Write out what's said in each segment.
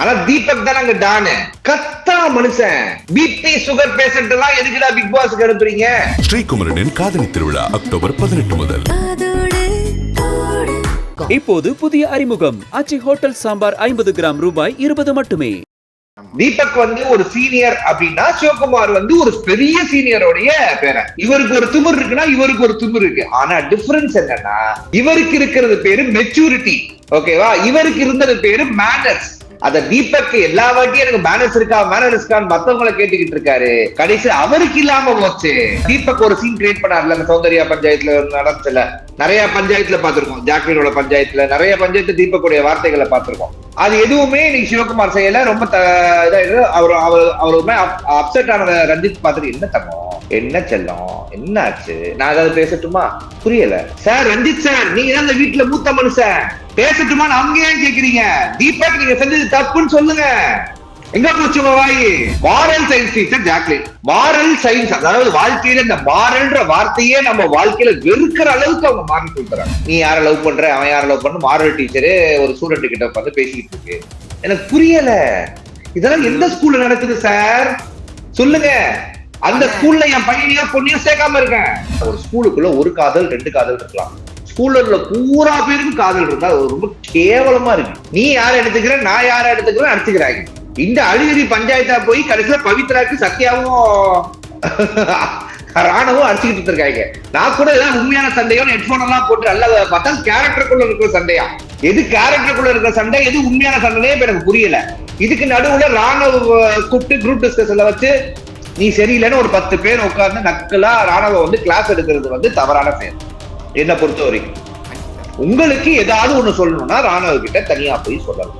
ஆனா தீபக் தான் அங்க டானு. கத்தா மனுஷன். பிபி சுகர் பேஷண்ட் எல்லாம் எதுக்குடா பிக் பாஸ்க்கு அனுப்புறீங்க? ஸ்ரீகுமரனின் காதலி திருவிழா அக்டோபர் பதினெட்டு முதல். இப்போது புதிய அறிமுகம். அச்சி ஹோட்டல் சாம்பார் ஐம்பது கிராம் ரூபாய் இருபது மட்டுமே. தீபக் வந்து ஒரு சீனியர் அப்படின்னா சிவகுமார் வந்து ஒரு பெரிய சீனியரோடைய பேரன் இவருக்கு ஒரு திமிர் இருக்குன்னா இவருக்கு ஒரு திமிர் இருக்கு. ஆனா டிஃபரன்ஸ் என்னன்னா இவருக்கு இருக்கிறது பேரு மெச்சூரிட்டி ஓகேவா இவருக்கு இருந்தது பேரு மேனர்ஸ் அத தீபக் எல்லா வாட்டியும் எனக்கு மேனர்ஸ் இருக்கா மேனர் இருக்கான்னு மத்தவங்களை கேட்டுக்கிட்டு இருக்காரு. கடைசி அவருக்கு இல்லாம போச்சு. தீபக் ஒரு சீன் கிரியேட் பண்ணார்ல அந்த சௌந்தர்யா பஞ்சாயத்துல நடத்துல நிறைய பஞ்சாயத்துல பார்த்திருக்கோம். ஜாக்லினோட பஞ்சாயத்துல நிறைய பஞ்சாயத்து தீபக்குடைய வார்த்தைகளை பார்த்திருக்கோம். அது எதுவுமே இன்னைக்கு சிவகுமார் செய்யல. ரொம்ப த- அவர் அவர் அவருமே அப்செட் ஆன ரஞ்சித் பாத்துட்டு என்ன தங்கம்? என்ன செல்லம்? என்ன ஆச்சு நான் ஏதாவது பேசட்டுமா? புரியல. சார் ரஞ்சித் சார் நீங்க தான் இந்த வீட்டுல மூத்த மனுஷன். பேசட்டுமா? அவங்க ஏன் கேக்குறீங்க. தீபக் நீங்க செஞ்சது தப்புன்னு சொல்லுங்க. எங்க போச்சு உங்க வாய்? Moral science teacher Jacqueline moral science அதாவது வாழ்க்கையில இந்த மாரல்ன்ற வார்த்தையே நம்ம வாழ்க்கையில வெறுக்கிற அளவுக்கு அவங்க மாறி கொடுக்குறாங்க. நீ யார லவ் பண்ற? அவன் யார லவ் பண்ண? மாரல் டீச்சரு ஒரு ஸ்டூடெண்ட் கிட்ட உட்காந்து பேசிட்டு இருக்கு. எனக்கு புரியல. இதெல்லாம் எந்த ஸ்கூல்ல நடக்குது சார் சொல்லுங்க. அந்த ஸ்கூல்ல என் பையனையோ பொண்ணையோ சேர்க்காம இருக்கேன். ஒரு ஸ்கூலுக்குள்ள ஒரு காதல் ரெண்டு காதல் இருக்கலாம். ஸ்கூல்ல உள்ள பூரா பேருக்கும் காதல் இருந்தா அது ரொம்ப கேவலமா இருக்கு. நீ யாரை எடுத்துக்கிற நான் யாரை எடுத்துக்கிறேன் அடிச்சுக்கிறாங்க. இந்த அழிவரி பஞ்சாயத்தா போய் கடைசியில பவித்ராக்கு சத்யாவும் ராணுவம் அடிச்சுக்கிட்டு இருக்காங்க நான் கூட ஏதாவது உண்மையான சண்டையோ ஹெட்போன் எல்லாம் போட்டு நல்ல பார்த்தா கேரக்டருக்குள்ள இருக்கிற சண்டையா? எது கேரக்டருக்குள்ள இருக்கிற சண்டை எது உண்மையான சண்டையே எனக்கு புரியல. இதுக்கு நடுவுல ராணுவ கூப்பிட்டு குரூப் டிஸ்கஷன்ல வச்சு நீ சரியில்லைன்னு ஒரு பத்து பேர் உட்கார்ந்து நக்கலா ராணுவ வந்து கிளாஸ் எடுக்கிறது வந்து தவறான பேர். என்ன பொறுத்த வரைக்கும் உங்களுக்கு ஏதாவது ஒண்ணு சொல்லணும்னா ராணுவ கிட்ட தனியா போய் சொல்லலாம்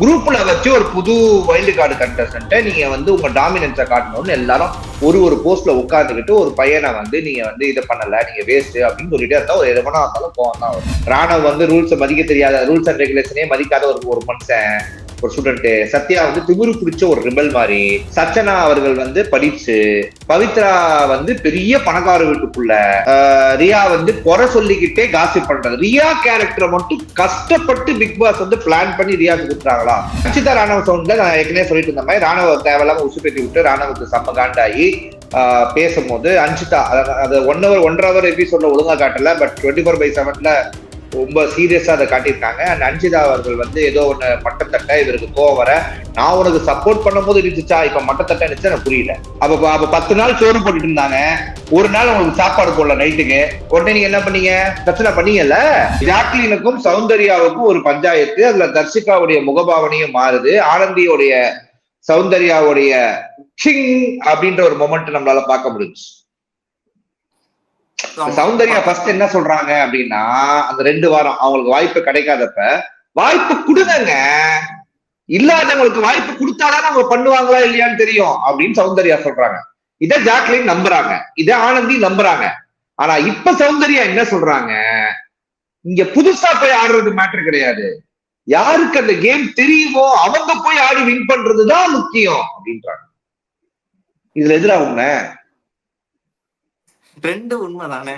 குரூப்ல வச்சு ஒரு புது வைல்டு கார்டு கண்டஸ்டன்ட்டை நீங்க வந்து உங்க டாமினன்ஸை காட்டணும்னு எல்லாரும் ஒரு ஒரு போஸ்ட்ல உட்காந்துக்கிட்டு ஒரு பையனை வந்து நீங்க வந்து இதை பண்ணல நீங்க வேஸ்ட் அப்படின்னு சொல்லிட்டே இருந்தா ஒரு எதுவனா இருந்தாலும் போவான் தான் ராணுவ வந்து ரூல்ஸை மதிக்க தெரியாத ரூல்ஸ் அண்ட் ரெகுலேஷனே மதிக்காத ஒரு ஒரு மனுஷன். ஒரு ஸ்டூடெண்ட் சத்யா வந்து திமிரு பிடிச்ச ஒரு ரிபல் மாதிரி சச்சனா அவர்கள் வந்து படிச்சு பவித்ரா வந்து பெரிய பணக்கார வீட்டுக்குள்ள ரியா வந்து குறை சொல்லிக்கிட்டே காசிப் பண்றது. ரியா கேரக்டரை மட்டும் கஷ்டப்பட்டு பிக் பாஸ் வந்து பிளான் பண்ணி ரியாக்கு கொடுத்துறாங்களா அச்சிதா ராணுவ சவுண்ட்ல நான் ஏற்கனவே சொல்லிட்டு இருந்த மாதிரி ராணுவ தேவையில்லாம உசுப்பேத்தி விட்டு ராணுவத்துக்கு செம்ம காண்டாகி பேசும்போது அஞ்சிதா அது ஒன் ஹவர் ஒன்றரை ஹவர் எபிசோட்ல ஒழுங்கா காட்டல பட் டுவெண்ட்டி ஃபோர் பை செவன்ல ரொம்ப சீரியஸா அதை காட்டியிருக்காங்க. அண்ட் அஞ்சிதா அவர்கள் வந்து ஏதோ ஒன்று மட்டத்தட்ட இவருக்கு கோவம் வர நான் உனக்கு சப்போர்ட் பண்ணும்போது இருந்துச்சா? இப்ப மட்டத்தட்ட இருந்துச்சு? எனக்கு புரியல. அப்ப அப்ப பத்து நாள் சோறு போட்டுட்டு இருந்தாங்க. ஒரு நாள் உங்களுக்கு சாப்பாடு போடல நைட்டுக்கு. உடனே நீங்க என்ன பண்ணீங்க? பிரச்சனை பண்ணீங்கல்ல? ஜாக்லினுக்கும் சௌந்தர்யாவுக்கும் ஒரு பஞ்சாயத்து. அதுல தர்ஷிகாவுடைய முகபாவனையும் மாறுது. ஆனந்தியோடைய சௌந்தர்யாவுடைய சிங் அப்படின்ற ஒரு மொமெண்ட் நம்மளால பார்க்க முடிஞ்சு சௌந்தர்யா ஃபர்ஸ்ட் என்ன சொல்றாங்க அப்படின்னா அந்த ரெண்டு வாரம் அவங்களுக்கு வாய்ப்பு கிடைக்காதப்ப வாய்ப்பு கொடுங்க இல்லாதவங்களுக்கு வாய்ப்பு கொடுத்தாதான் அவங்க பண்ணுவாங்களா இல்லையான்னு தெரியும் அப்படின்னு சௌந்தர்யா சொல்றாங்க. இத ஜாக்லின் நம்புறாங்க. இத ஆனந்தி நம்புறாங்க. ஆனா இப்ப சௌந்தர்யா என்ன சொல்றாங்க? இங்க புதுசா போய் ஆடுறது மேட்டர் கிடையாது. யாருக்கு அந்த கேம் தெரியுமோ அவங்க போய் ஆடி வின் பண்றதுதான் முக்கியம் அப்படின்றாங்க. இதுல எதிராக உண்மை? ரெண்டு உண்மைதானே?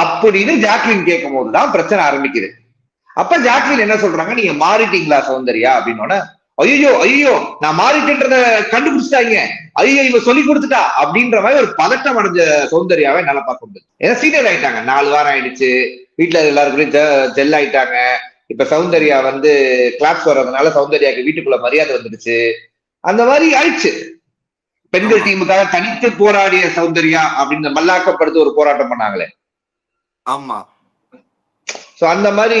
அப்படின்னு ஜாக்லின் கேட்கும் போதுதான் பிரச்சனை ஆரம்பிக்குது. அப்ப ஜாக்லின் என்ன சொல்றாங்க? நீங்க மாறிட்டீங்களா சௌந்தர்யா? அப்படின்னோட ஐயோ ஐயோ நான் மாறிட்டேன்றத கண்டுபிடிச்சிட்டாங்க. ஐயோ இவ சொல்லி கொடுத்துட்டா அப்படின்ற மாதிரி ஒரு பதட்டம் அடைஞ்ச சௌந்தர்யாவை நல்லா பார்க்க முடியுது ஏன்னா சீனியர் ஆயிட்டாங்க. நாலு வாரம் ஆயிடுச்சு. வீட்டுல எல்லாருக்கும் ஜெல் ஆயிட்டாங்க. இப்ப சௌந்தர்யா வந்து கிளாஸ் வர்றதுனால சௌந்தர்யாக்கு வீட்டுக்குள்ள மரியாதை வந்துடுச்சு. அந்த மாதிரி ஆயிடுச்சு. பெண்கள் டீமுக்காக தனித்து போராடிய சௌந்தர்யா அப்படின்னு மல்லாக்கப்படுத்து ஒரு போராட்டம் பண்ணாங்களே ஆமா சோ அந்த மாதிரி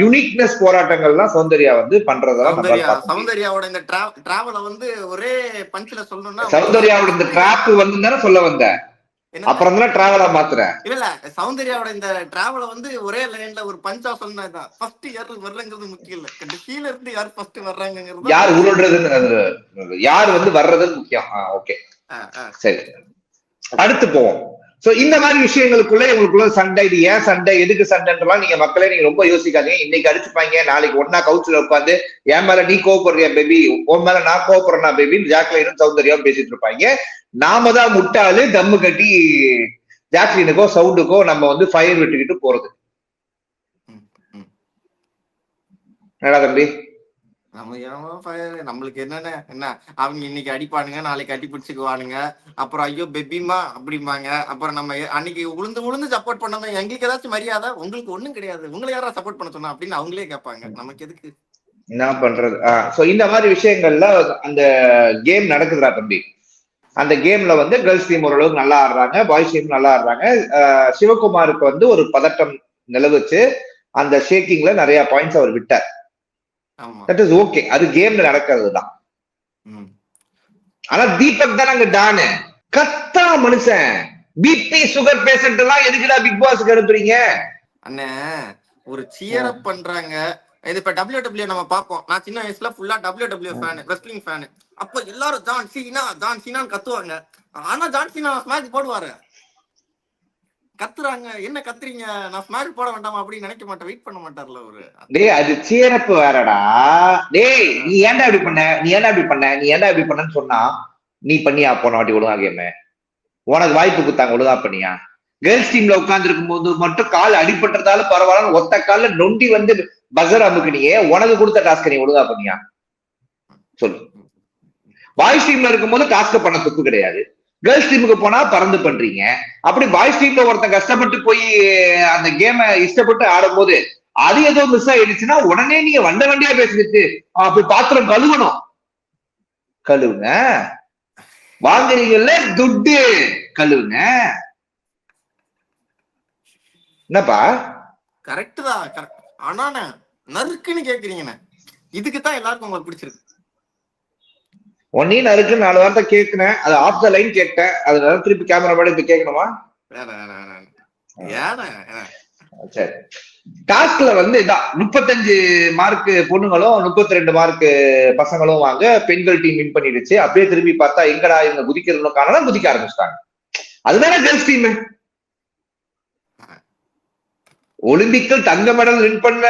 யுனிக்னஸ் போராட்டங்கள்லாம் சௌந்தர்யா வந்து பண்றதெல்லாம். சௌந்தர்யாவோட இந்த டிராவல வந்து ஒரே பஞ்ச்ல சொல்லணும்னா சௌந்தர்யாவோட இந்த டிராப் வந்து தானே சொல்ல வந்த என்ன? அப்புறம் தானே டிராவலா மாத்துற இல்ல இல்ல சௌந்தர்யாவோட இந்த டிராவல வந்து ஒரே லைன்ல ஒரு பஞ்சா சொன்னதுதான். ஃபர்ஸ்ட் யார் வரலங்கிறது முக்கியம் இல்ல. கடைசியில இருந்து யார் ஃபர்ஸ்ட் வர்றாங்கிறது யார் உருள்றதுன்னு அது- யார் வந்து வர்றதுன்னு முக்கியம். ஓகே சரி. அடுத்து போவோம். சோ இந்த மாதிரி விஷயங்களுக்குள்ள இவங்களுக்குள்ள சண்டை இது ஏன் சண்டை எதுக்கு சண்டைன்றலாம் நீங்க மக்களே நீங்க ரொம்ப யோசிக்காதீங்க. இன்னைக்கு அடிச்சுப்பாங்க நாளைக்கு ஒன்னா கவுச்சுல உட்காந்து என் மேல நீ கோவப்படுறியா பேபி உன் மேல நான் கோவப்படுறேனா பேபி ஜாக்லினும் சௌந்தர்யாவும் பேசிட்டு இருப்பாங்க. நாம தான் முட்டாளு தம்மு கட்டி ஜாக்லினுக்கோ சவுண்டுக்கோ நம்ம வந்து ஃபயர் விட்டுக்கிட்டு போறது. என்னடா தம்பி? நம்ம ஏன் நம்மளுக்கு என்னென்ன என்ன? அவங்க இன்னைக்கு அடிப்பானுங்க நாளைக்கு அடி பிடிச்சிக்குவானுங்க. அப்புறம் ஐயோ பெபிமா அப்படிம்பாங்க. அப்புறம் நம்ம அன்னைக்கு உளுந்து உளுந்து சப்போர்ட் பண்ணோம் எங்களுக்கு ஏதாச்சும் மரியாதை? உங்களுக்கு ஒண்ணும் கிடையாது. உங்களை யாரா சப்போர்ட் பண்ண சொன்னா? அப்படின்னு அவங்களே கேட்பாங்க. நமக்கு எதுக்கு? என்ன பண்றது? சோ இந்த மாதிரி விஷயங்கள்ல அந்த கேம் நடக்குதுடா தம்பி. அந்த கேம்ல வந்து கேர்ள்ஸ் டீம் ஓரளவுக்கு நல்லா ஆடுறாங்க பாய்ஸ் டீம் நல்லா ஆடுறாங்க. சிவகுமாருக்கு வந்து ஒரு பதட்டம் நிலவுச்சு. அந்த ஷேக்கிங்ல நிறைய பாயிண்ட்ஸ் அவர் விட்டார். தட் இஸ் ஓகே அது கேம்ல நடக்கிறது தான். ஆனா தீபக் தான் அங்க டானு கத்தா மனுஷன். பிபி சுகர் பேஷண்ட் எல்லாம் எதுக்குடா பிக் பாஸ்க்கு அனுப்புறீங்க? அண்ணே ஒரு சியர் அப் பண்றாங்க. இது இப்ப டபிள்யூ டபிள்யூ நம்ம பார்ப்போம். நான் சின்ன வயசுல ஃபுல்லா W W fan wrestling fan அப்ப எல்லாரும் ஜான் சீனா ஜான் சீனான்னு கத்துவாங்க. ஆனா ஜான் சீனா ஸ்மாக் போடுவாரு. கத்துறாங்க. என்ன கத்துறீங்க? நான் ஸ்மாக் போட வேண்டாமா? அப்படின்னு நினைக்க மாட்டேன். வெயிட் பண்ண மாட்டார்ல ஒரு டேய் அது சீரப்பு வேறடா. டேய் நீ ஏன்டா இப்படி பண்ண? நீ ஏன்டா இப்படி பண்ண? நீ ஏன்டா இப்படி பண்ணன்னு சொன்னா நீ பண்ணியா? போன வாட்டி ஒழுங்கா கேம. உனக்கு வாய்ப்பு கொடுத்தாங்க ஒழுங்கா பண்ணியா? கேர்ள்ஸ் டீம்ல உட்காந்துருக்கும் போது மட்டும் கால் அடிபட்டதால பரவாயில்ல ஒத்த கால நொண்டி வந்து பசர் அமுக்குனியே உனக்கு கொடுத்த டாஸ்க் நீ ஒழுங்கா பண்ணியா? சொல்லு. பாய்ஸ் டீம்ல இருக்கும்போது டாஸ்க் பண்ண தப்பு கிடையாது. கேர்ள்ஸ் டீமுக்கு போனா பறந்து பண்றீங்க. அப்படி பாய்ஸ் டீம்ல ஒருத்தன் கஷ்டப்பட்டு போய் அந்த கேமை இஷ்டப்பட்டு ஆடும்போது அது ஏதோ மிஸ் ஆயிடுச்சுன்னா உடனே நீங்க வண்ட வண்டியா பேசிட்டு அப்படி பாத்திரம் கழுவணும். கழுவுங்க. வாங்குறீங்கல்ல துட்டு. கழுவுங்க. என்னப்பா? கரெக்ட் தான் கரெக்ட் ஆனாண்ணே நறுக்குன்னு கேக்குறீங்கண்ணே. இதுக்கு தான் எல்லாருக்கும் உங்களுக்கு பிடிச்சிருக்கு. ஒன்னையும் நறுக்கு நாலு வார்த்தை கேட்கிறேன் அது ஆஃப் த லைன் கேட்டேன். அதனால திருப்பி கேமரா பாடி இப்ப கேட்கணுமா. சரி. டாஸ்க்ல வந்து இதான் முப்பத்தஞ்சு மார்க் பொண்ணுங்களும் முப்பத்தி ரெண்டு மார்க் பசங்களும் வாங்க பெண்கள் டீம் வின் பண்ணிடுச்சு. அப்படியே திரும்பி பார்த்தா எங்கடா இவங்க குதிக்கிறதுன்னு காரணம் குதிக்க ஆரம்பிச்சிட்டாங்க. அதுதானே கேர்ள்ஸ் டீம் ஒலிம்பிக்கில் தங்க மெடல் வின் பண்ண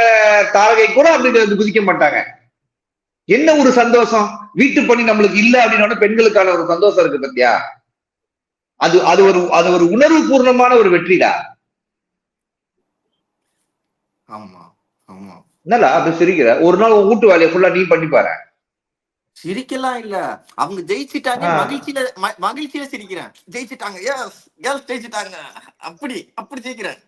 தாரகை கூட அப்படி வந்து குதிக்க மாட்டாங்க. என்ன ஒரு சந்தோஷம்? வீட்டு பணி நம்மளுக்கு இல்ல அப்படின்னு பெண்களுக்கான ஒரு சந்தோஷம் இருக்கு பத்தியா? அது அது ஒரு அது ஒரு உணர்வு பூர்ணமான ஒரு வெற்றிடா. ஆமா ஆமா. என்னடா அப்படி சிரிக்கிற? ஒரு நாள் உன் வீட்டு வேலையை ஃபுல்லா நீ பண்ணி பாரு. சிரிக்கலாம் இல்ல. அவங்க ஜெயிச்சிட்டாங்க. மகிழ்ச்சியில மகிழ்ச்சியில சிரிக்கிறேன். ஜெயிச்சிட்டாங்க எஸ் கேர்ள்ஸ் ஜெயிச்சிட்டாங்க. அப்படி அப்படி ஜெயிக்கிறேன்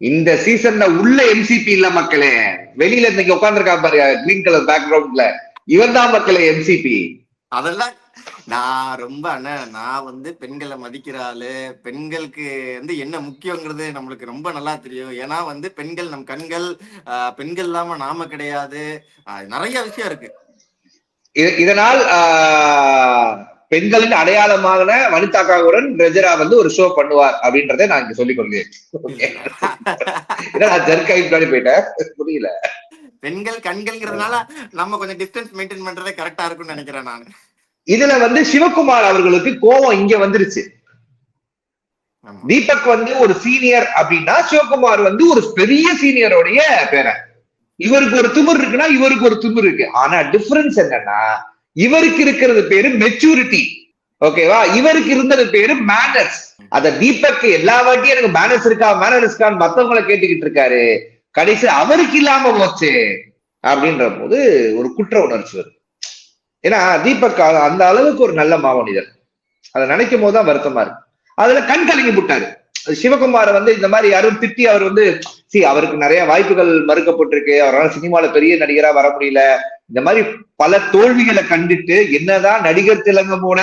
இந்த சீசன்ல உள்ள எம்சிபி இல்ல மக்களே. வெளியில இன்னைக்கு உட்காந்துருக்கா பாரு கிரீன் கலர் பேக்ரவுண்ட்ல இவன் தான் மக்களே எம்சிபி அதெல்லாம் நான் ரொம்ப அண்ணா நான் வந்து பெண்களை மதிக்கிற ஆளு. பெண்களுக்கு வந்து என்ன முக்கியங்கிறது நம்மளுக்கு ரொம்ப நல்லா தெரியும். ஏன்னா வந்து பெண்கள் நம் கண்கள் பெண்கள் இல்லாம நாம கிடையாது. நிறைய விஷயம் இருக்கு. இதனால் ஆஹ், பெண்களின் அடையாளமான வனிதாக்காவுடன் ரெஜரா வந்து ஒரு ஷோ பண்ணுவார் அப்படின்றதை நான் இங்க சொல்லிக் கொள்கிறேன். நான் போயிட்டேன். புரியல. பெண்கள் கண்கள்ங்கிறதுனால நம்ம கொஞ்சம் டிஸ்டன்ஸ் மெயின்டைன் பண்றதே கரெக்டா இருக்கும்னு நினைக்கிறேன் நான். இதுல வந்து சிவகுமார் அவர்களுக்கு கோவம் இங்க வந்துருச்சு. தீபக் வந்து ஒரு சீனியர் அப்படின்னா சிவகுமார் வந்து ஒரு பெரிய சீனியருடைய பேரன் இவருக்கு ஒரு திமிர் இருக்குன்னா இவருக்கு ஒரு திமிர் இருக்கு. ஆனா டிஃபரன்ஸ் என்னன்னா இவருக்கு இருக்கிறது பேரு மெச்சூரிட்டி ஓகேவா இவருக்கு இருந்தது பேரு மேனர்ஸ் அத தீபக் எல்லா வாட்டியும் எனக்கு மேனர்ஸ் இருக்கா மேனர்ஸ் இருக்கான்னு மத்தவங்களை கேட்டுக்கிட்டு இருக்காரு. கடைசி அவருக்கு இல்லாம போச்சு அப்படின்ற போது ஒரு குற்ற உணர்ச்சி வருது ஏன்னா தீபக் அந்த அளவுக்கு ஒரு நல்ல மாமனிதர். அதை நினைக்கும் போதுதான் வருத்தமா இருக்கு. அதுல கண் கலங்கி விட்டாரு சிவகுமார் வந்து இந்த மாதிரி யாரும் திட்டி அவர் வந்து சி அவருக்கு நிறைய வாய்ப்புகள் மறுக்கப்பட்டிருக்கு. அவரால் சினிமால பெரிய நடிகரா வர முடியல. இந்த மாதிரி பல தோல்விகளை கண்டுட்டு என்னதான் நடிகர் திலங்கம் போன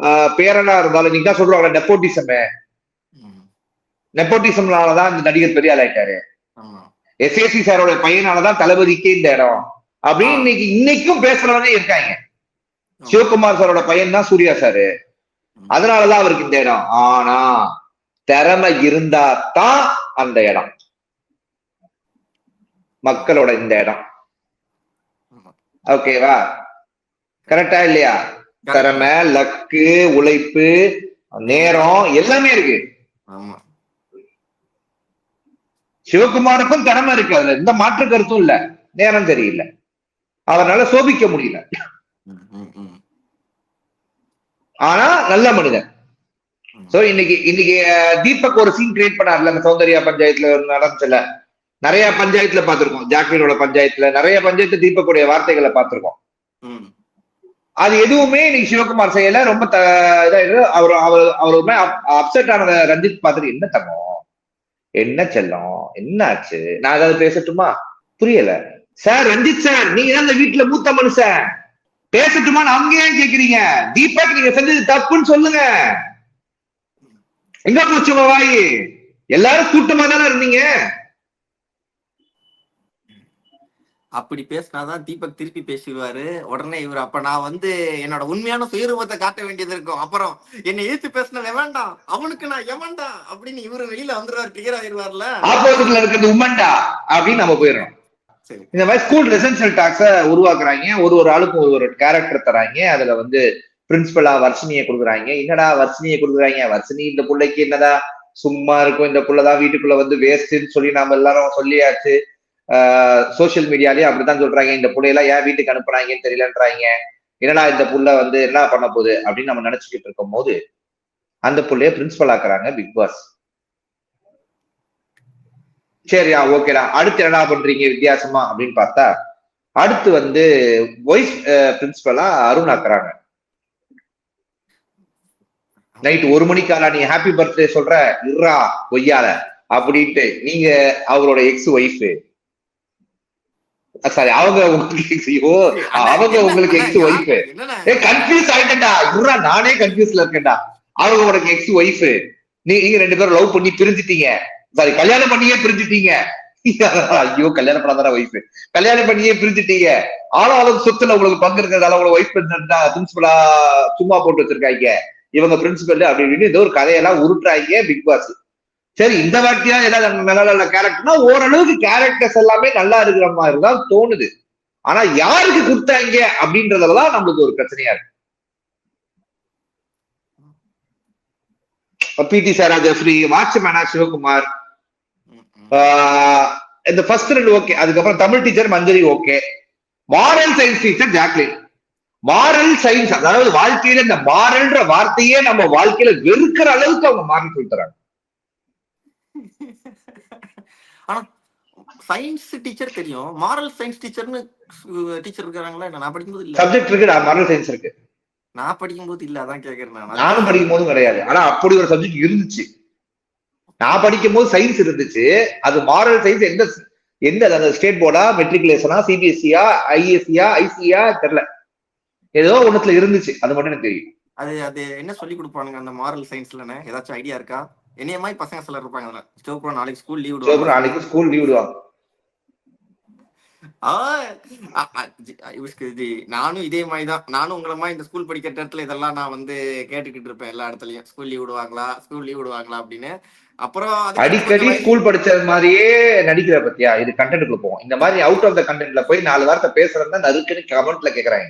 ஆஹ், பேரனா இருந்தாலும் நீங்க தான் சொல்றாங்க நெப்போட்டிசம். நெப்போட்டிசம்னாலதான் இந்த நடிகர் பெரிய ஆள் ஆயிட்டாரு ஆமா எஸ்ஏசி சாரோட பையனாலதான் தளபதிக்கே இந்த இடம். அப்படின்னு இன்னைக்கு இன்னைக்கும் பேசுறவங்க இருக்காங்க. சிவகுமார் சாரோட பையன் தான் சூர்யா சாரு. அதனாலதான் அவருக்கு இந்த இடம். ஆனா திறமை இருந்தா தான் அந்த இடம். மக்களோட இந்த இடம். ஓகேவா? கரெக்டா இல்லையா? திறமை லக்கு உழைப்பு நேரம் எல்லாமே இருக்கு. ஆமா. சிவகுமாருக்கும் திறமை இருக்கு அதுல. எந்த மாற்று கருத்தும் இல்ல. நேரம் தெரியல அவரால சோபிக்க முடியல. ஆனா நல்ல மனிதன். சோ இன்னைக்கு இன்னைக்கு தீபக் ஒரு சீன் கிரியேட் பண்ணார்ல அந்த சௌந்தர்யா பஞ்சாயத்துல நடந்துச்சுல. நிறைய பஞ்சாயத்துல பார்த்திருக்கோம். ஜாக்லினோட பஞ்சாயத்துல நிறைய பஞ்சாயத்து தீபக்குடைய வார்த்தைகளை பார்த்திருக்கோம். அது எதுவுமே இன்னைக்கு சிவகுமார் செய்யல. ரொம்ப த- இது. அவர் அவர் அவர் அப்செட் ஆனத ரஞ்சித் பார்த்துட்டு என்ன தங்கம்? என்ன செல்லம்? என்ன ஆச்சு நான் ஏதாவது பேசட்டுமா? புரியல. சார் ரஞ்சித் சார் நீங்க தான் இந்த வீட்டுல மூத்த மனுஷன். பேசட்டுமா? அவங்க ஏன் கேக்குறீங்க? தீபக் நீங்க செஞ்சது தப்புன்னு சொல்லுங்க. எங்க போச்சு வாய்? எல்லாரும் கூட்டமா தானே இருந்தீங்க? அப்படி பேசினாதான் தீபக் திருப்பி பேசிடுவாரு. உடனே இவர் அப்ப நான் வந்து என்னோட உண்மையான சுயரூபத்தை காட்ட வேண்டியது இருக்கும். அப்புறம் என்னை எதிர்த்து பேசின வேண்டாம் அவனுக்கு நான் எவன்டா? அப்படின்னு இவரு வெளியில வந்துருவாரு கிளியர் ஆயிருவார்ல ஆப்போசிட்ல இருக்கிறது உமன்டா? அப்படின்னு நம்ம போயிடணும். சரி. இந்த மாதிரி ஸ்கூல் ரெசென்ஷியல் டாக்ஸ உருவாக்குறாங்க. ஒரு ஒரு ஆளுக்கும் ஒரு ஒரு கேரக்டர் தராங்க. அதுல வந்து பிரின்சிபலா வர்ஷினியை கொடுக்குறாங்க. என்னடா வர்ஷினியை கொடுக்குறாங்க? வர்ஷினி இந்த பிள்ளைக்கு என்னடா சும்மா இருக்கும். இந்த புள்ளதான் வீட்டுக்குள்ள வந்து வேஸ்ட்னு சொல்லி நாம எல்லாரும் சொல்லியாச்சு. சோசியல் மீடியாலேயே அப்படித்தான் சொல்றாங்க. இந்த புள்ளையெல்லாம் ஏன் வீட்டுக்கு அனுப்புறாங்கன்னு தெரியலன்றாங்க. என்னடா இந்த புள்ள வந்து என்ன பண்ண போகுது அப்படின்னு நம்ம நினைச்சுக்கிட்டு இருக்கும் போது அந்த புள்ளைய பிரின்சிபல் ஆக்குறாங்க பிக் பாஸ் சரியா ஓகேடா அடுத்து என்ன பண்றீங்க வித்தியாசமா அப்படின்னு பார்த்தா அடுத்து வந்து வைஸ் பிரின்சிபலா அருண் ஆக்குறாங்க. நைட் ஒரு மணிக்கால நீ ஹாப்பி பர்த்டே சொல்ற? இர்ரா கொய்யால அப்படின்ட்டு நீங்க அவரோட எக்ஸ் ஒய்ஃப் சாரி அவங்க உங்களுக்கு ஐயோ அவங்க உங்களுக்கு எக்ஸ் ஒய்ஃப் ஏ கன்ஃபியூஸ் ஆயிட்டேன்டா. இருடா நானே கன்ஃபியூஸ்ல இருக்கேன்டா. அவங்க உனக்கு எக்ஸ் ஒய்ஃப் நீங்க ரெண்டு பேரும் லவ் பண்ணி பிரிஞ்சிட்டீங்க. சாரி கல்யாணம் பண்ணியே பிரிஞ்சிட்டீங்க. ஐயோ கல்யாணம் பண்ணாதான ஒய்ஃப் கல்யாணம் பண்ணியே பிரிஞ்சிட்டீங்க. ஆனாலும் சொத்துல உங்களுக்கு பங்கு இருக்கிறதால உங்களை ஒய்ஃப் பிரின்சிபலா சும்மா போட்டு வச்சிருக்காங்க. இவங்க பிரின்சிபல் அப்படி இப்படின்னு ஏதோ ஒரு கதையெல்லாம் உருட்டுறாங்க பிக் பாஸ் சரி இந்த வாட்டியா ஏதாவது நல்ல நல்ல கேரக்டர்னா ஓரளவுக்கு கேரக்டர்ஸ் எல்லாமே நல்லா இருக்கிற மாதிரி தான் தோணுது. ஆனா யாருக்கு கொடுத்தாங்க அப்படின்றதுலதான் நம்மளுக்கு ஒரு பிரச்சனையா இருக்கு. பிடி சாரா ஜெஃப்ரி வாட்ச்மேனா சிவகுமார். இந்த ஃபர்ஸ்ட் ரெண்டு ஓகே அதுக்கப்புறம் Tamil teacher Manjari okay moral science teacher Jacqueline moral science அதாவது வாழ்க்கையில இந்த மாரல்ன்ற வார்த்தையே நம்ம வாழ்க்கையில வெறுக்கிற அளவுக்கு அவங்க மாறி சொல்லித்தராங்க ஆனா சயின்ஸ் டீச்சர் தெரியும். மாரல் சயின்ஸ் டீச்சர்னு டீச்சர் இருக்காங்களா நான் படிக்கும்போது இல்ல. சப்ஜெக்ட் இருக்கு மாரல் சயின்ஸ் இருக்கு. நான் படிக்கும்போது இல்ல அதான் கேக்குறேன் நான். நானும் படிக்கும் போதும் கிடையாது. ஆனா அப்படி ஒரு சப்ஜெக்ட் இருந்துச்சு. நான் படிக்கும் போது சயின்ஸ் இருந்துச்சு. அது மாரல் சயின்ஸ் எந்த எந்த அந்த ஸ்டேட் போர்டா மெட்ரிகுலேஷனா சிபிஎஸ்சியா ஐஎஸ்சியா ஐசியா தெரியல. ஏதோ ஒண்ணுத்துல இருந்துச்சு. அது மட்டும் எனக்கு தெரியும். அது அது என்ன சொல்லி கொடுப்பானுங்க அந்த மாரல் சயின்ஸ்லன்னு ஏதாச்சும் ஐடியா இருக்கா? என்னைய மாதிரி பசங்க சிலர் இருப்பாங்க அதுல. ஸ்டோப்ரோ நாளைக்கு ஸ்கூல் லீவ் விடுவாங்க. நாளைக்கு ஸ்கூல் லீவ் விடுவாங்க. நானும் இதே மாதிரி தான் நானும் உங்களை மாதிரி இந்த ஸ்கூல் படிக்கிற நேரத்துல இதெல்லாம் நான் வந்து கேட்டுக்கிட்டு இருப்பேன் எல்லா இடத்துலயும். ஸ்கூல் லீவ் விடுவாங்களா? ஸ்கூல் லீவ் விடுவாங்களா அப்படின்னு. அப்புறம் அடிக்கடி ஸ்கூல் படிச்சது மாதிரியே நடிக்கிற பத்தியா? இது கண்டென்ட்ல போவோம் இந்த மாதிரி அவுட் ஆஃப் த கண்டென்ட்ல போய் நாலு வார்த்தை பேசுறதா நறுக்குன்னு கமெண்ட்ல கேக்குறாங்க.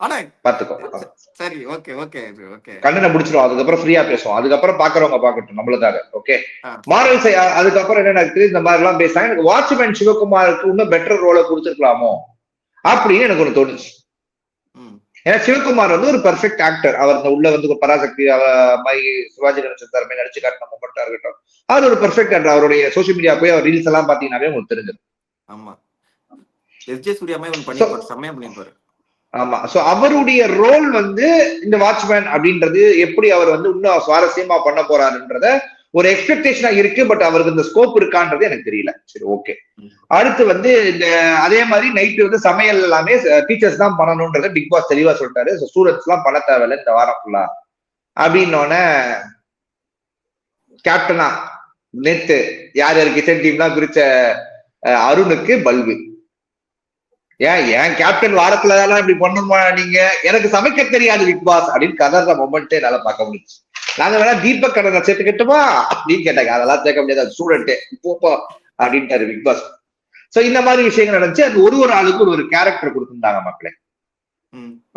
ஆனா பாத்துக்கோ சரி ஓகே ஓகே ஓகே. முடிச்சிடும் அதுக்கப்புறம் ஃப்ரீயா பேசுவோம். அதுக்கப்புறம் பாக்குறவங்க பாக்கட்டும் நம்மளுக்காக ஓகே. மாரல் அதுக்கப்புறம் என்ன எனக்கு இந்த மாதிரி எல்லாம் எனக்கு வாட்ச்மேன் சிவகுமாருக்கு இன்னும் பெட்டர் ரோலை கொடுத்துருக்கலாமோ? அப்படின்னு எனக்கு ஒண்ணு தோணுச்சு. ஏன்னா சிவகுமார் வந்து ஒரு பெர்ஃபெக்ட் ஆக்டர் அவர் இந்த உள்ள வந்து பராசக்தி சிவாஜி கணேசன் தரமே நடிச்சு காட்டின மூமெண்டா இருக்கட்டும். அவர் ஒரு பெர்ஃபெக்ட் ஆக்டர் அவருடைய சோசியல் மீடியா போய் அவர் ரீல்ஸ் எல்லாம் பாத்தீங்கன்னாவே உங்களுக்கு தெரிஞ்சிடும் ஆமா. எஸ் ஜே சூர்யா மாதிரி ஒன்று பண்ணிருப்பாரு செம்மையா பண்ணிருப்பாரு. ஆமா. சோ அவருடைய ரோல் வந்து இந்த வாட்ச்மேன் அப்படின்றது எப்படி அவர் வந்து இன்னும் சுவாரஸ்யமா பண்ண போறாருன்றத ஒரு எக்ஸ்பெக்டேஷனா இருக்கு. பட் அவருக்கு இந்த ஸ்கோப் இருக்கான்றது எனக்கு தெரியல. சரி ஓகே அடுத்து வந்து இந்த அதே மாதிரி நைட்டு வந்து சமையல் எல்லாமே டீச்சர்ஸ் தான் பண்ணணும்ன்றத பிக் பாஸ் தெளிவா சொல்லிட்டாரு. ஸ்டூடெண்ட்ஸ் எல்லாம் பண்ண தேவையில்ல இந்த வாரம் ஃபுல்லா அப்படின்னோடனே கேப்டனா நேத்து யார் யார் கிச்சன் டீம்லாம் குறிச்ச அருணுக்கு பல்பு ஏன் என் கேப்டன் வாரத்துல தானே இப்படி பண்ணணுமா நீங்க? எனக்கு சமைக்க தெரியாது பிக் பாஸ் அப்படின்னு கதற மொமெண்ட்டே என்னால பார்க்க முடிச்சு நாங்க வேணா தீபக் கடனை சேர்த்துக்கிட்டுமா? அப்படின்னு கேட்டாங்க. அதெல்லாம் சேர்க்க முடியாது ஸ்டூடெண்ட் போப்போ அப்படின்ட்டாரு பிக் பாஸ் சோ இந்த மாதிரி விஷயங்கள் நடந்துச்சு. அது ஒரு ஒரு ஆளுக்கு ஒரு ஒரு கேரக்டர் கொடுத்துருந்தாங்க மக்களே.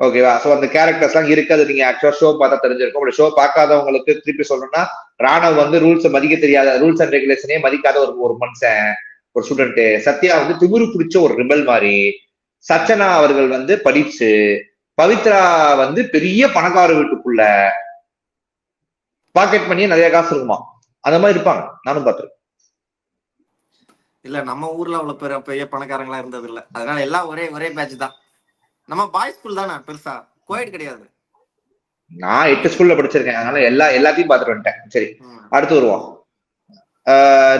ஓகேவா சோ அந்த கேரக்டர்ஸ் எல்லாம் இருக்கு அது நீங்க ஆக்சுவலா ஷோ பார்த்தா தெரிஞ்சிருக்கும். அப்படி ஷோ பார்க்காதவங்களுக்கு திருப்பி சொல்லணும்னா ராணவ் வந்து ரூல்ஸ் மதிக்க தெரியாத ரூல்ஸ் அண்ட் ரெகுலேஷனே மதிக்காத ஒரு ஒரு மனுஷன் ஒரு ஸ்டூடெண்ட் சத்யா வந்து திமிரு பிடிச்ச ஒரு ரிபல் மாதிரி. சச்சனா அவர்கள் வந்து படிச்சு பவித்ரா வந்து பெரிய பணக்கார வீட்டுக்குள்ள பாக்கெட் பண்ணியே நிறைய காசு இருக்குமா? அந்த மாதிரி இருப்பாங்க. நானும் பார்த்திருக்கேன். இல்ல நம்ம ஊர்ல அவ்வளவு பெரிய பெரிய பணக்காரங்களா இருந்தது இல்ல. அதனால எல்லாம் ஒரே ஒரே பேட்ச் தான். நம்ம பாய்ஸ் ஸ்கூல் தானே பெருசா? கோயட் கிடையாது. நான் எட்டு ஸ்கூல்ல படிச்சிருக்கேன். அதனால எல்லா எல்லாத்தையும் பார்த்துட்டு வந்துட்டேன். சரி. அடுத்து வருவோம்.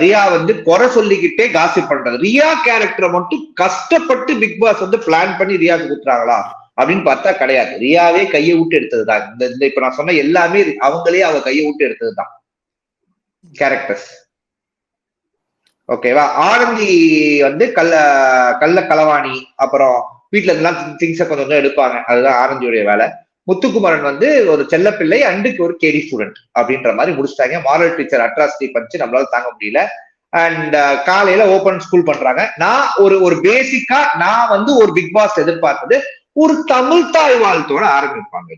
ரியா வந்து குறை சொல்லிக்கிட்டே காசிப் பண்றது ரியா கேரக்டரை மட்டும் கஷ்டப்பட்டு பிக் பாஸ் வந்து பிளான் பண்ணி ரியாக்கு குத்துறாங்களா அப்படின்னு பார்த்தா கிடையாது. ரியாவே கையை விட்டு எடுத்ததுதான். இந்த இந்த இப்ப நான் சொன்ன எல்லாமே அவங்களே அவங்க கையை விட்டு எடுத்ததுதான். கேரக்டர்ஸ் ஓகேவா ஆனந்தி வந்து கள்ள கள்ள களவாணி அப்புறம் வீட்டுல இருந்தெல்லாம் திங்ஸை கொஞ்சம் கொஞ்சம் எடுப்பாங்க. அதுதான் ஆரஞ்சியுடைய வேலை. முத்துக்குமரன் வந்து ஒரு செல்லப்பிள்ளை அண்டுக்கு ஒரு கேடி ஸ்டூடெண்ட் அப்படின்ற மாதிரி முடிச்சிட்டாங்க. மாரல் டீச்சர் அட்ராசிட்டி பண்ணிச்சு நம்மளால தாங்க முடியல. அண்ட் காலையில ஓபன் ஸ்கூல் பண்றாங்க. நான் ஒரு ஒரு பேசிக்கா நான் வந்து ஒரு பிக் பாஸ் எதிர்பார்த்தது ஒரு தமிழ் தாய் வாழ்த்தோட ஆரம்பிப்பாங்க.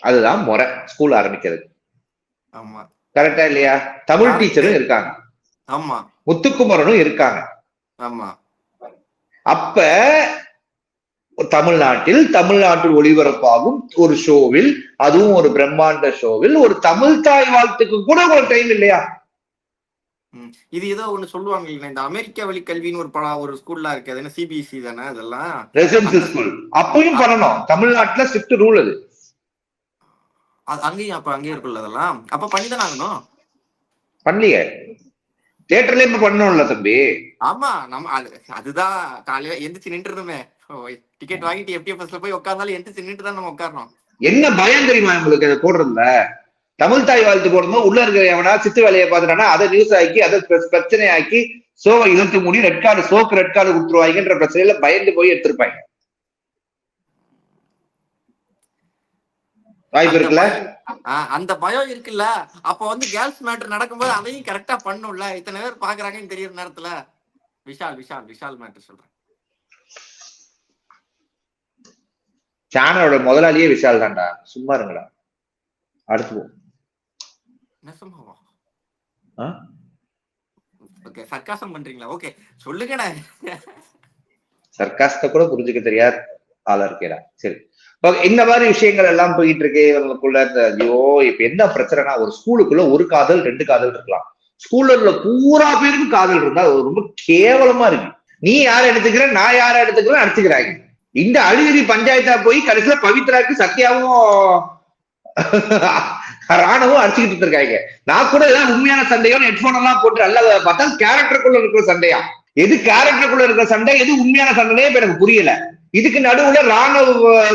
அதுதான் முறை ஸ்கூல் ஆரம்பிக்கிறது. ஆமா. கரெக்டா இல்லையா? தமிழ் டீச்சரும் இருக்காங்க. ஆமா. முத்துக்குமரனும் இருக்காங்க. ஆமா. அப்ப தமிழ்நாட்டில் தமிழ்நாட்டில் ஒளிபரப்பாகும் ஒரு ஷோவில் அதுவும் ஒரு பிரம்மாண்ட ஷோவில் ஒரு தமிழ் தாய் வாழ்த்துக்கு கூட உங்களுக்கு டைம் இல்லையா. இது ஏதோ ஒண்ணு சொல்லுவாங்க இந்த அமெரிக்கா வழி கல்வின்னு ஒரு படம் ஒரு ஸ்கூல்ல இருக்கு அது என்ன சிபிஎஸ்சி தானே அதெல்லாம்? ரெசிடென்சி ஸ்கூல் அப்பயும் பண்ணணும். தமிழ்நாட்டுல ஸ்ட்ரிக்ட் ரூல் அது. அது அங்கேயும் அப்ப அங்கேயும் இருக்குல்ல அதெல்லாம்? அப்ப பண்ணிதானே ஆகணும்? பண்ணலையே. தியேட்டர்ல இப்ப பண்ணணும்ல தம்பி. ஆமா நம்ம அது அதுதான் காலையில எந்திரிச்சு நின்றுருமே டிக்கெட் வாங்கிட்டு எஃப்டிஎஃப்எஸ்ல போய் உட்கார்ந்தாலும் எந்திரிச்சு நின்று தான் நம்ம உட்காரணும் என்ன பயம் தெரியுமா உங்களுக்கு அதை போடுறதுல? தமிழ் தாய் வாழ்த்து போடும்போது உள்ள இருக்கிற எவனா சித்து வேலையை பார்த்துட்டானா அதை நியூஸ் ஆக்கி அதை பிர- பிரச்சனை ஆக்கி சோவை இழுத்து மூடி ரெட் கார்டு சோக்கு ரெட் கார்டு கொடுத்துருவாங்கன்ற பிரச்சனையில பயந்து போய் எடுத்திருப்பாங்க வாய்ப்பு இருக்குல்ல? அந்த பயம் இருக்குல்ல. அப்ப வந்து கேர்ள்ஸ் மேட்டர் நடக்கும்போது அதையும் கரெக்டா பண்ணும்ல. இத்தனை பேர் பாக்குறாங்கன்னு தெரியற நேரத்துல. விஷால் விஷால் விஷால் மேட்டர் சொல்றேன். சேனலோட முதலாளியே விஷால் தான்டா. சும்மா இருங்கடா. அடுத்து போ? ஓகே சர்க்காசம் பண்றீங்களா? ஓகே சொல்லுங்கண்ணே. சர்க்காஸ்ட கூட புரிஞ்சுக்க தெரியாத ஆளா இருக்கேடா. சரி. இந்த மாதிரி விஷயங்கள் எல்லாம் போயிட்டு இருக்கு. இவங்களுக்குள்ள இந்த ஐயோ இப்ப என்ன பிரச்சனைனா ஒரு ஸ்கூலுக்குள்ள ஒரு காதல் ரெண்டு காதல் இருக்கலாம். ஸ்கூல்ல உள்ள பூரா பேருக்கும் காதல் இருந்தா அது ரொம்ப கேவலமா இருக்கு. நீ யார எடுத்துக்கிற நான் யார எடுத்துக்கிறேன் அடிச்சுக்கிறாங்க. இந்த அழுகதி பஞ்சாயத்தா போய் கடைசியில பவித்ராக்கு சத்யாவும் ராணுவம் அடிச்சுக்கிட்டு இருக்காங்க நான் கூட ஏதாவது உண்மையான சண்டையோ ஹெட்போன் எல்லாம் போட்டு அல்ல பார்த்தா கேரக்டருக்குள்ள இருக்கிற சண்டையா? எது கேரக்டருக்குள்ள இருக்கிற சண்டை எது உண்மையான சண்டையே இப்ப எனக்கு புரியல. இதுக்கு நடுவுல ராணுவ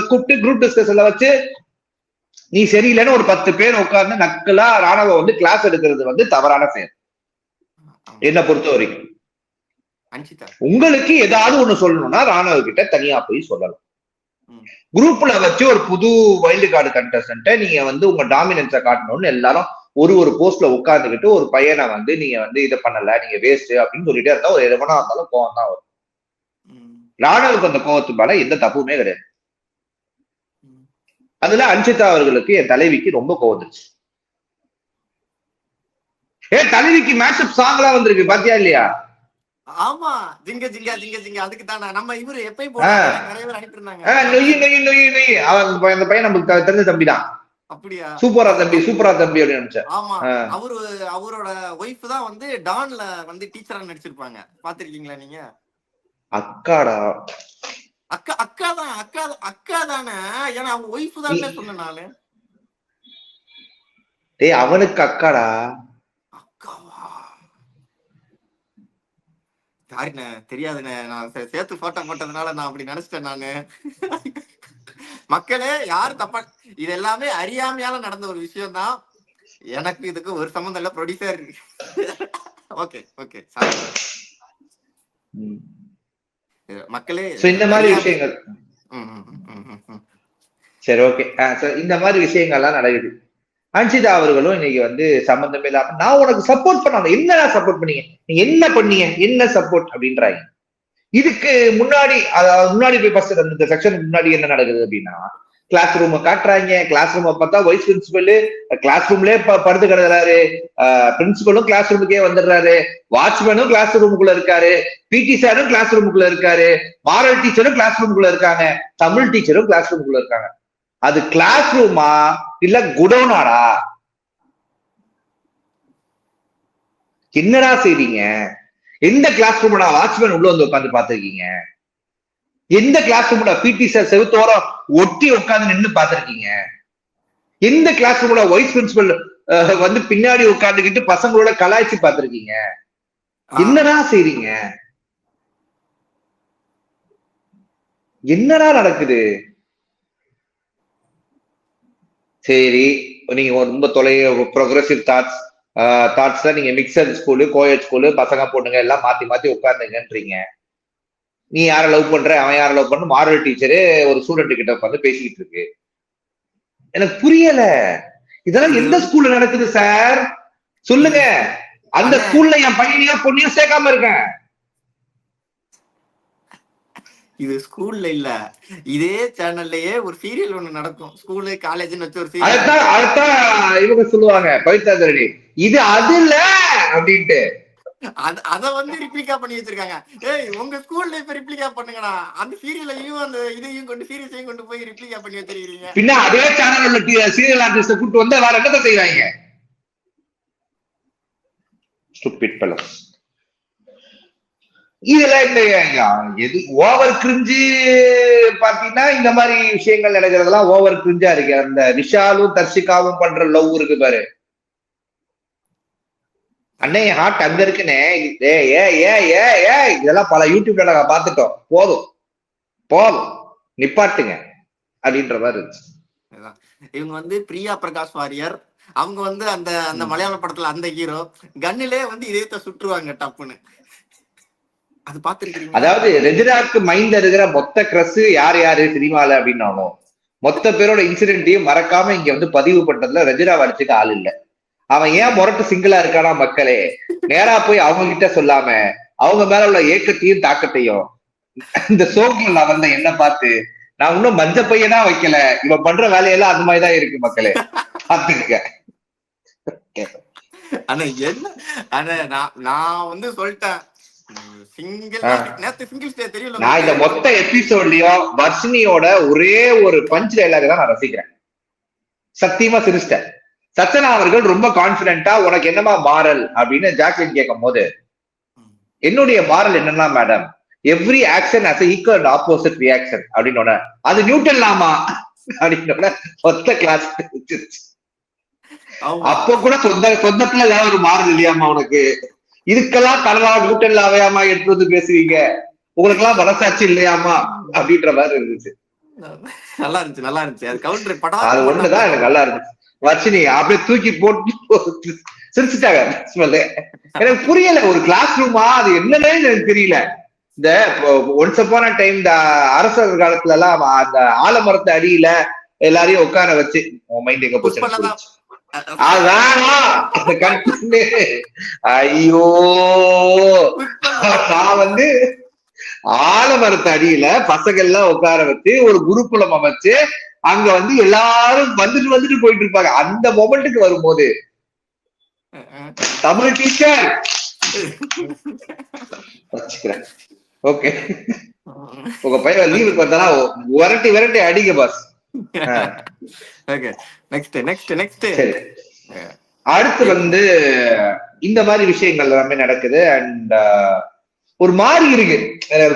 கூப்பிட்டு குரூப் டிஸ்கஷன்ல வச்சு நீ சரியில்லைன்னு ஒரு பத்து பேர் உட்கார்ந்து நக்கலா ராணுவ வந்து கிளாஸ் எடுக்கிறது வந்து தவறான செயல் என்ன பொறுத்த வரைக்கும். உங்களுக்கு ஏதாவது ஒண்ணு சொல்லணும்னா ராணுவ கிட்ட தனியா போய் சொல்லலாம். குரூப்ல வச்சு ஒரு புது வைல்டு கார்டு கண்டஸ்டன்ட்ட நீங்க வந்து உங்க டாமினன்ஸை காட்டணும்னு எல்லாரும் ஒரு ஒரு போஸ்ட்ல உட்கார்ந்துகிட்டு ஒரு பையனை வந்து நீங்க வந்து இதை பண்ணல நீங்க வேஸ்ட் அப்படின்னு சொல்லிட்டே இருந்தா ஒரு எவனா இருந்தாலும் கோவம் தான் வரும். ராணுவுக்கு அந்த கோவத்து மேல எந்த தப்புமே கிடையாது. அதுல அன்சிதா அவர்களுக்கு என் தலைவிக்கு ரொம்ப கோவம் வந்துருச்சு. ஏ தலைவிக்கு மேஷப் சாங்லாம் வந்திருக்கு பாத்தியா இல்லையா? ஆமா ஜிங்க ஜிங்கா ஜிங்க ஜிங்க அதுக்கு தானே? நம்ம இவரு எப்பயும் நிறைய பேர் அனுப்பியிருந்தாங்க. நொய் நொய் நொய் நொய். அவன் அந்த பையன் நமக்கு தெரிஞ்ச தம்பி தான் அப்படியா? சூப்பரா தம்பி சூப்பரா தம்பி அப்படின்னு நினைச்சேன். ஆமா. அவரு அவரோட ஒய்ஃப் தான் வந்து டான்ல வந்து டீச்சரா நடிச்சிருப்பாங்க. பாத்திருக்கீங்களா நீங்க? அக்காடா. அக்கா அக்கா தான் அக்கா அக்கா தானே? ஏன்னா அவங்க ஒய்ஃப் தானே சொன்னேன் நானு டேய் அவனுக்கு அக்காடா. அக்காவா? சாரிண்ணே தெரியாதுண்ணே நான் சேர்த்து போட்டோ போட்டதுனால நான் அப்படி நினைச்சிட்டேன் நானு. மக்களே யார் தப்பா? இது எல்லாமே அறியாமையால நடந்த ஒரு விஷயம் தான் எனக்கு இதுக்கு ஒரு சம்மந்தம் இல்ல ப்ரொடியூசர் ஓகே ஓகே சாரி. மக்களே இந்த மாதிரி விஷயங்கள். சரி ஓகே இந்த மாதிரி விஷயங்கள்லாம் நடக்குது. அன்சிதா அவர்களும் இன்னைக்கு வந்து சம்பந்தமே இல்லாம நான் உனக்கு சப்போர்ட் பண்ணணும். என்னடா சப்போர்ட் பண்ணீங்க? நீ என்ன பண்ணீங்க? என்ன சப்போர்ட் அப்படின்றாங்க. இதுக்கு முன்னாடி அதாவது முன்னாடி போய் ஃபர்ஸ்ட் இந்த செக்ஷனுக்கு முன்னாடி என்ன நடக்குது அப்படின்னா கிளாஸ் ரூம் காட்டுறாங்க. கிளாஸ் ரூம் பார்த்தா வைஸ் பிரின்சிபல் கிளாஸ் ரூம்லயே படுத்து கிடக்குறாரு. பிரின்சிபலும் கிளாஸ் ரூமுக்கே வந்துடுறாரு. வாட்ச்மேனும் கிளாஸ் ரூமுக்குள்ள இருக்காரு. பிடி சாரும் கிளாஸ் ரூமுக்குள்ள இருக்காரு. மாரல் டீச்சரும் கிளாஸ் ரூமுக்குள்ள இருக்காங்க. தமிழ் டீச்சரும் கிளாஸ் ரூமுக்குள்ள இருக்காங்க. அது கிளாஸ் ரூமா இல்ல குடோனாடா என்னடா செய்றீங்க எந்த கிளாஸ் ரூம்டா வாட்ச்மேன் உள்ள வந்து உட்காந்து பாத்துருக்கீங்க எந்த கிளாஸ் ரூம்ல பிடி சார் செவுத்தோரம் ஒட்டி உட்கார்ந்து நின்னு பாத்திருக்கீங்க எந்த கிளாஸ் ரூம்ல வைஸ் பிரின்சிபல் வந்து பின்னாடி உட்கார்ந்துகிட்டு பசங்களோட கலாய்ச்சி பாத்திருக்கீங்க என்னடா செய்றீங்க? என்னடா நடக்குது? சரி நீங்க ரொம்ப தொலை ப்ரோக்ரஸிவ் தாட்ஸ் தாட்ஸ்ல நீங்க மிக்சர் ஸ்கூலு கோயட் ஸ்கூலு பசங்க பொண்ணுங்க எல்லாம் மாத்தி மாத்தி உட்கார்ந்துங்கன்றீங்க. நீ யார லவ் பண்ற? அவன் யார லவ் பண்ண மாரல் டீச்சரு ஒரு ஸ்டூடெண்ட் கிட்ட உட்காந்து பேசிக்கிட்டு இருக்கு. எனக்கு புரியல. இதெல்லாம் எந்த ஸ்கூல்ல நடக்குது சார் சொல்லுங்க. அந்த ஸ்கூல்ல என் பையனையோ பொண்ணையோ சேர்க்காம இருக்கேன். இது ஸ்கூல்ல இல்ல. இதே சேனல்லயே ஒரு சீரியல் ஒண்ணு நடக்கும். ஸ்கூலு காலேஜ்னு வச்சு ஒரு சீரியல் அதைத்தான் இவங்க சொல்லுவாங்க பவித்ராதரணி இது அது இல்ல அப்படின்ட்டு. அத அத வந்து ரிப்ளிகா பண்ணி வச்சிருக்காங்க. ஏய் உங்க ஸ்கூல்ல இப்ப ரிப்ளிகா பண்ணுங்கடா. அந்த சீரியலையும் அந்த இதையும் கொண்டு சீரியஸையும் கொண்டு போய் ரிப்ளிகா பண்ணி வச்சிருக்கீங்க. பின்ன அதே சேனல் உள்ள சீரியல் ஆர்டிஸ்ட கூட்டு வந்து வேற என்னத்தை செய்வாங்க? ஸ்டூபிட் fellows இதெல்லாம் இல்லையா எது ஓவர் கிரிஞ்சு பாத்தீங்கன்னா இந்த மாதிரி விஷயங்கள் நடக்கிறதெல்லாம் ஓவர் கிரிஞ்சா இருக்கு. அந்த விஷாலும் தர்ஷிகாவும் பண்ற லவ் இருக்கு பாரு. அண்ணே ஹார்ட் அங்க இருக்குனே ஏ ஏ ஏ ஏ ஏ. இதெல்லாம் பல யூடியூப்ல நாங்க பாத்துட்டோம் போதும். போதும். நிப்பாட்டுங்க. அப்படின்ற மாதிரி இருந்துச்சு. இவங்க வந்து பிரியா பிரகாஷ் வாரியர். அவங்க வந்து அந்த அந்த மலையாள படத்துல அந்த ஹீரோ கன்னிலே வந்து இதயத்தை சுற்றுவாங்க டப்புன்னு. அது பாத்துருக்கீங்க அதாவது ரெஜினாக்கு மைண்ட்ல இருக்கிற மொத்த கிரஸ் யார் யாரு சினிமால அப்படின்னாலும் மொத்த பேரோட இன்சிடென்ட்டையும் மறக்காம இங்க வந்து பதிவு பண்றதுல ரெஜினா அடிச்சுக்க ஆள் இல்ல. அவன் ஏன் முரட்டு சிங்கிளா இருக்கானா மக்களே? நேரா போய் அவங்க கிட்ட சொல்லாம அவங்க மேல உள்ள ஏக்கத்தையும் தாக்கத்தையும் இந்த சோக்கில் நான் வந்த என்ன பார்த்து நான் இன்னும் மஞ்ச பையனா வைக்கல. இவன் பண்ற வேலையெல்லாம் அது மாதிரிதான் இருக்கு மக்களே. பாத்துக்க ஆனா என்ன? ஆனா நான் நான் வந்து சொல்லிட்டேன். நான் இந்த மொத்த எபிசோட்லயும் வர்ஷினியோட ஒரே ஒரு பஞ்ச் டைலாக் தான் நான் ரசிக்கிறேன். சத்தியமா சிரிச்சிட்டேன். சத்தனா அவர்கள் ரொம்ப கான்பிடென்ட்டா உனக்கு என்னமா மாறல்? அப்படின்னு ஜாக்லின் கேட்கும் போது என்னுடைய மாறல் என்னன்னா madam every action as equal opposite reaction அப்படின்னு அது நியூட்டன் லாமா அப்படின்னு மொத்த கிளாஸ். அப்ப கூட சொந்த சொந்தத்துல ஏதாவது ஒரு மாறல் இல்லையாமா உனக்கு? இதுக்கெல்லாம் தலைவா நியூட்டன் லாவையாமா எடுத்து வந்து பேசுவீங்க உங்களுக்கு எல்லாம் மனசாட்சி இல்லையாமா அப்படின்ற மாதிரி இருந்துச்சு. நல்லா இருந்துச்சு நல்லா இருந்துச்சு. அது கவுண்டர் படம் அது ஒண்ணுதான் எனக்கு நல்லா இருந்துச்சு. வர்ஷினி அப்படியே தூக்கி போட்டு சிரிச்சுட்டாங்க. எனக்கு புரியல ஒரு கிளாஸ் ரூமா அது என்னன்னே எனக்கு தெரியல. இந்த ஒன்ஸ் அப்பான டைம் இந்த அரசர் காலத்துல எல்லாம் அந்த ஆலமரத்து அடியில எல்லாரையும் உட்கார வச்சு மைண்ட் எங்க போச்சு ஐயோ! நான் வந்து ஆலமரத்து அடியில பசங்க எல்லாம் உட்கார வச்சு ஒரு குருகுலம் அமைச்சு அங்க வந்து எல்லாரும் வந்துட்டு வந்துட்டு போயிட்டு இருப்பாங்க அந்த மொமெண்ட்டுக்கு வரும்போது. தமிழ் டீச்சர் வச்சுக்கிறேன். ஓகே உங்க பையன் லீவுக்கு வந்தானா விரட்டி விரட்டி அடிங்க boss okay next next next அடுத்து வந்து இந்த மாதிரி விஷயங்கள் எல்லாமே நடக்குது. அண்ட் ஒரு மாதிரி இருக்கு.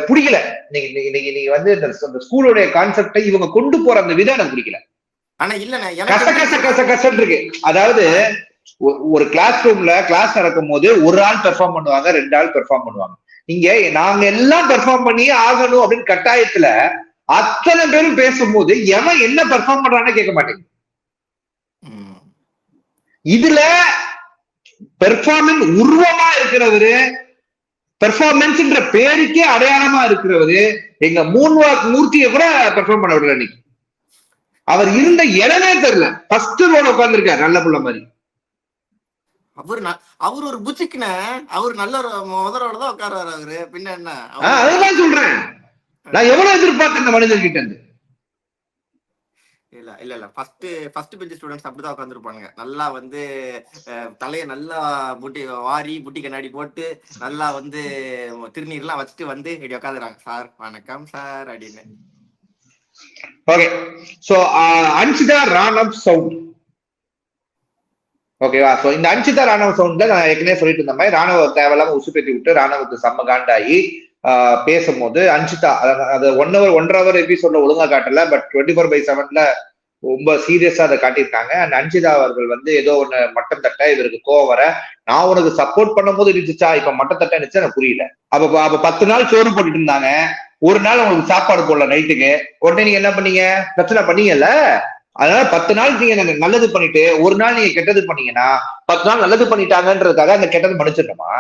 பிடிக்கல. நீங்க நீங்க- நீங்க வந்து இந்த ஸ்கூலோட கான்செப்டை இவங்க கொண்டு போற அந்த விதம் எனக்கு பிடிக்கல ஆனா இல்லண்ணே கச கச கச கசன்னு இருக்கு. அதாவது ஒரு கிளாஸ் ரூம்ல கிளாஸ் நடக்கும் போது ஒரு ஆள் பெர்ஃபார்ம் பண்ணுவாங்க ரெண்டு ஆள் பெர்ஃபார்ம் பண்ணுவாங்க. இங்க நாங்க எல்லாம் பெர்ஃபார்ம் பண்ணியே ஆகணும் அப்படின்னு கட்டாயத்துல அத்தனை பேரும் பேசும்போது எவன் என்ன பெர்ஃபார்ம் பண்றான்னு கேட்க மாட்டேங்குது. ம். இதுல பெர்ஃபார்மன்ஸ் உருவமா இருக்கிறவரு பெர்ஃபார்மன்ஸ்ன்ற பேருக்கே அடையாளமா இருக்கிறவரு எங்க மூன்வாக் மூர்த்தியை கூட பெர்ஃபார்ம் பண்ண விடல இன்னைக்கு. அவர் இருந்த இடமே தெரியல. ஃபர்ஸ்ட் ரோட உட்கார்ந்துருக்காரு நல்ல புள்ள மாதிரி. அவர் அவர் ஒரு புச்சிக்குன அவர் நல்ல முதலோட தான் உட்காருவாரு அவரு. பின்ன என்ன? அதுதான் சொல்றேன். நான் எவ்வளவு எதிர்பார்த்தேன் இந்த மனிதன் கிட்ட இருந்து. இல்ல இல்ல இல்ல. ஃபர்ஸ்ட் ஃபர்ஸ்ட் பெஞ்ச் ஸ்டூடெண்ட்ஸ் அப்படிதான் உட்காந்துருப்பானுங்க நல்லா வந்து தலைய நல்லா புட்டி வாரி புட்டி கண்ணாடி போட்டு நல்லா வந்து திருநீர்லாம் வச்சுட்டு வந்து இப்படி உட்காந்துறாங்க சார் வணக்கம் சார் அப்படின்னு. ஓகே சோ அன்சிதா ராணம் சவுண்ட். ஓகேவா சோ இந்த அன்சிதா ராணுவ சவுண்ட்ல நான் ஏற்கனவே சொல்லிட்டு இருந்த மாதிரி ராணுவ தேவையில்லாம உசுப்பேத்தி விட்டு ராணுவத்துக்கு செம்ம காண்டாகி பேசும்போது அன்சிதா அது ஒன் ஹவர் ஒன்றரை ஹவர் எபிசோட்ல ஒழுங்கா காட்டல பட் டுவெண்ட்டி ஃபோர் பை செவன்ல ரொம்ப சீரியஸா அதை காட்டியிருக்காங்க. அண்ட் அன்ஷிதா அவர்கள் வந்து ஏதோ ஒண்ணு மட்டம் தட்ட இவருக்கு கோவம் வர நான் உனக்கு சப்போர்ட் பண்ணும்போது இருந்துச்சா? இப்ப மட்டம் தட்ட இருந்துச்சு எனக்கு புரியல. அப்ப அப்ப பத்து நாள் சோறு போட்டுட்டு இருந்தாங்க. ஒரு நாள் உங்களுக்கு சாப்பாடு போடல நைட்டுக்கு. உடனே நீங்க என்ன பண்ணீங்க? பிரச்சனை பண்ணீங்கல்ல? அதனால பத்து நாள் நீங்க நல்லது பண்ணிட்டு ஒரு நாள் நீங்க கெட்டது பண்ணீங்கன்னா பத்து நாள் நல்லது பண்ணிட்டாங்கன்றதுக்காக அந்த கெட்டது மன்னிச்சிடணுமா?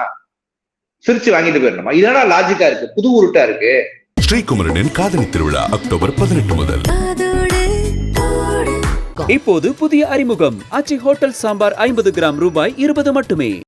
சிரிச்சு வாங்கிட்டு போயிடணுமா? இதெல்லாம் லாஜிக்கா இருக்கு? புது உருட்டா இருக்கு? ஸ்ரீகுமரனின் காதலி திருவிழா அக்டோபர் பதினெட்டு முதல். இப்போது புதிய அறிமுகம். ஆச்சி ஹோட்டல் சாம்பார் ஐம்பது கிராம் ரூபாய் இருபது மட்டுமே.